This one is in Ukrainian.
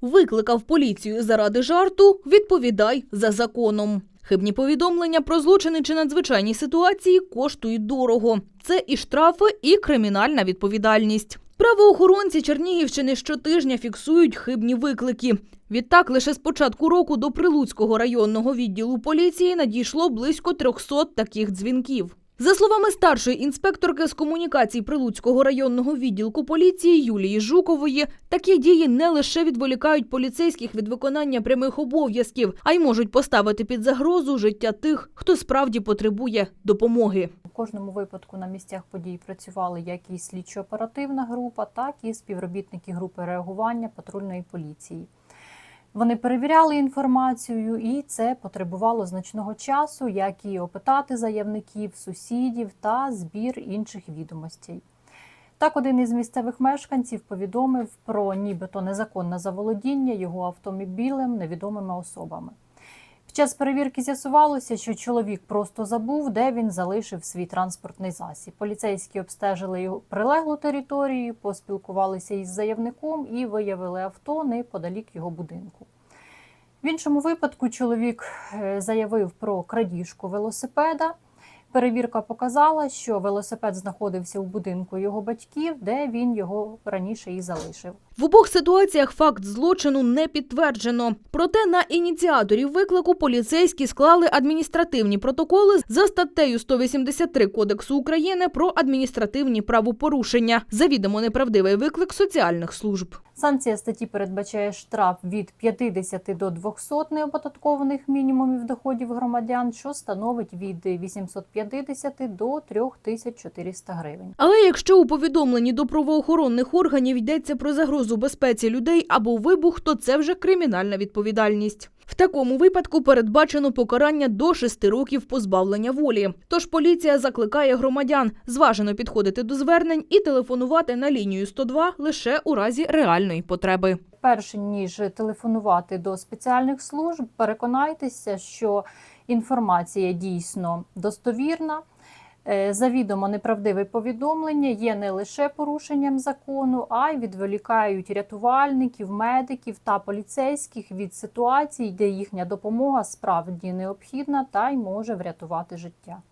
Викликав поліцію заради жарту, відповідай за законом. Хибні повідомлення про злочини чи надзвичайні ситуації коштують дорого. Це і штрафи, і кримінальна відповідальність. Правоохоронці Чернігівщини щотижня фіксують хибні виклики. Відтак, лише з початку року до Прилуцького районного відділу поліції надійшло близько 300 таких дзвінків. За словами старшої інспекторки з комунікацій Прилуцького районного відділку поліції Юлії Жукової, такі дії не лише відволікають поліцейських від виконання прямих обов'язків, а й можуть поставити під загрозу життя тих, хто справді потребує допомоги. У кожному випадку на місцях подій працювали як і слідчо-оперативна група, так і співробітники групи реагування патрульної поліції. Вони перевіряли інформацію, і це потребувало значного часу, як і опитати заявників, сусідів та збір інших відомостей. Так, один із місцевих мешканців повідомив про нібито незаконне заволодіння його автомобілем невідомими особами. Під час перевірки з'ясувалося, що чоловік просто забув, де він залишив свій транспортний засіб. Поліцейські обстежили його прилеглу територію, поспілкувалися із заявником і виявили авто неподалік його будинку. В іншому випадку чоловік е, заявив про крадіжку велосипеда. Перевірка показала, що велосипед знаходився у будинку його батьків, де він його раніше і залишив. В обох ситуаціях факт злочину не підтверджено. Проте на ініціаторів виклику поліцейські склали адміністративні протоколи за статтею 183 Кодексу України про адміністративні правопорушення. Завідомо неправдивий виклик соціальних служб. Санкція статті передбачає штраф від 50 до 200 неоподаткованих мінімумів доходів громадян, що становить від 850 до 3400 гривень. Але якщо у повідомленні до правоохоронних органів йдеться про загрозу безпеці людей або вибух, то це вже кримінальна відповідальність. В такому випадку передбачено покарання до 6 років позбавлення волі. Тож поліція закликає громадян зважено підходити до звернень і телефонувати на лінію 102 лише у разі реальної потреби. Перше ніж телефонувати до спеціальних служб, переконайтеся, що інформація дійсно достовірна. Е, Завідомо неправдиве повідомлення є не лише порушенням закону, а й відволікають рятувальників, медиків та поліцейських від ситуацій, де їхня допомога справді необхідна та й може врятувати життя.